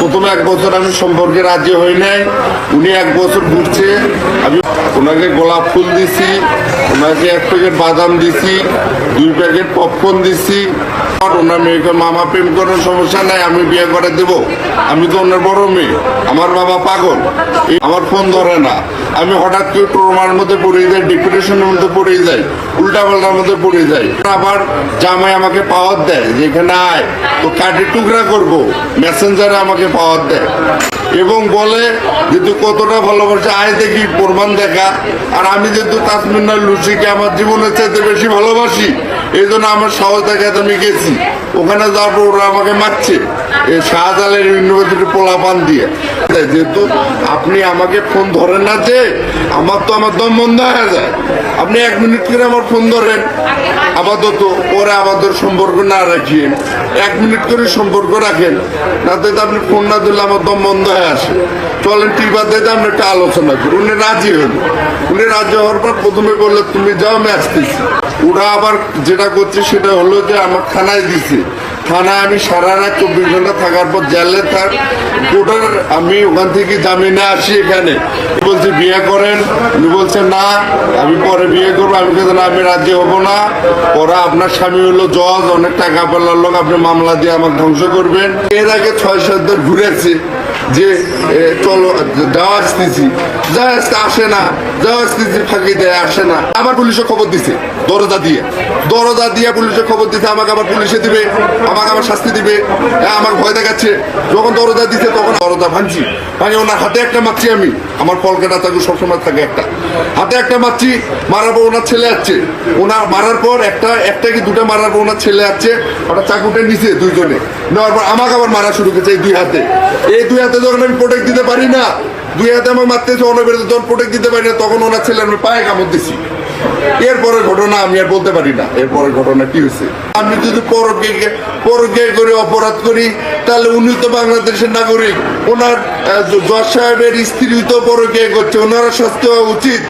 প্রথমে এক বছর আমি সম্পর্কে রাজি হই নাই। উনি এক বছর ঘুরছে, আমি ওনাকে গোলাপ ফুল দিছি, ওনাকে এক প্যাকেট বাদাম দিছি, দুই প্যাকেট পপকর্ন দিছি ওনার মেয়েকে মামা প্রেম সমস্যা নাই, আমি বিয়ে করে দেব। আমি তো ওনার বড় মেয়ে, আমার বাবা পাগল। আমার ফোন ধরে না। আমি হঠাৎ মধ্যে পড়ে মধ্যে মধ্যে পড়ে আবার জামাই আমাকে পাওয়ার দেয় যে, এখানে আয়, তো কাঠে টুকরা করব। মেসেঞ্জারে আমাকে পাওয়ার দেয়। এবং বলে যে, তুই কতটা ভালোবাসে, আয় দেখি, প্রমাণ দেখা। আর আমি যেহেতু তাসমিনার লুসিকে আমার জীবনের চাইতে বেশি ভালোবাসি এই জন্য আমার দেখাতে আমি গেছি। ওখানে যাওয়ার পর ওরা আমাকে মারছে। এই শাহজালের ইউনিভার্সিটি পোলাপান দিয়ে। যেহেতু আপনি আমাকে ফোন ধরেন না যে, আমার তো আমার দম বন্ধ হয়ে যায়। আপনি এক মিনিট করে আমার ফোন ধরেন। আপাতত পরে আমাদের সম্পর্ক না রাখিয়ে, এক মিনিট করে সম্পর্ক রাখেন। না তো আপনি ফোন না দিলে আমার দম বন্ধ হয়ে আসে। চলেন টিপাতে আমরা একটা আলোচনা করি। উনি রাজি হন। উনি রাজি হওয়ার পর প্রথমে বললে তুমি যাও, আমি আসতেছি। ওরা আবার যেটা করছে সেটা হলো যে আমার থানায় দিছে। থানায় আমি সারা রাত চব্বিশ ঘণ্টা থাকার পর জেলে থাক কোর্টের আমি ওখান থেকে জামিনে আসি এখানে। বলছে, বিয়ে করেন। উনি বলছে, না, আমি পরে বিয়ে করব। আমি কিন্তু না, আমি রাজি হব না। পরে আপনার স্বামী হলো জজ, অনেক টাকা পেলার লোক, আপনি মামলা দিয়ে আমাকে ধ্বংস করবেন। এর আগে ছয় সাত ঘুরেছে। যে চলো যাওয়া আসতেছি যা আসতে আসে না যাওয়া আসতেছি ফাঁকি দেয় আসে না। আবার পুলিশে খবর দিছে দরজা দিয়ে। দরজা দিয়ে পুলিশে খবর দিছে আমাকে আবার পুলিশে দিবে আমাকে আবার শাস্তি দিবে। হ্যাঁ, আমার ভয় দেখাচ্ছে। যখন দরজা দিছে তখন দরজা ভাঙছি। ভাঙে ওনার হাতে একটা মারছি আমি। আমার কলকাতা থাকে সবসময় থাকে একটা। হাতে একটা মারছি মারাবো ওনার ছেলে আসছে ওনার মারার পর একটা একটা কি দুটা মারাবো ওনার ছেলে আসছে ওটা চাকুটের নিচে দুইজনে। নেওয়ার পর আমাকে আবার মারা শুরু করেছে এই দুই হাতে। এই দুই হাতে যখন আমি প্রোটেক্ট দিতে পারি না, দুই হাতে আমার মারতেছে অনবের যখন প্রোটেক্ট দিতে পারি না, তখন ওনার ছেলে আমি পায়ে কামড় দিছি। এরপরের ঘটনা আমি আর বলতে পারি না। এরপরের ঘটনা কি হয়েছে? আমি যদি পরকে পরকে করে অপরাধ করি, তাহলে উনি তো বাংলাদেশের নাগরিক। ওনার জজ সাহেবের স্ত্রী তো পরকে করছে। ওনারা শাস্তি হওয়া উচিত।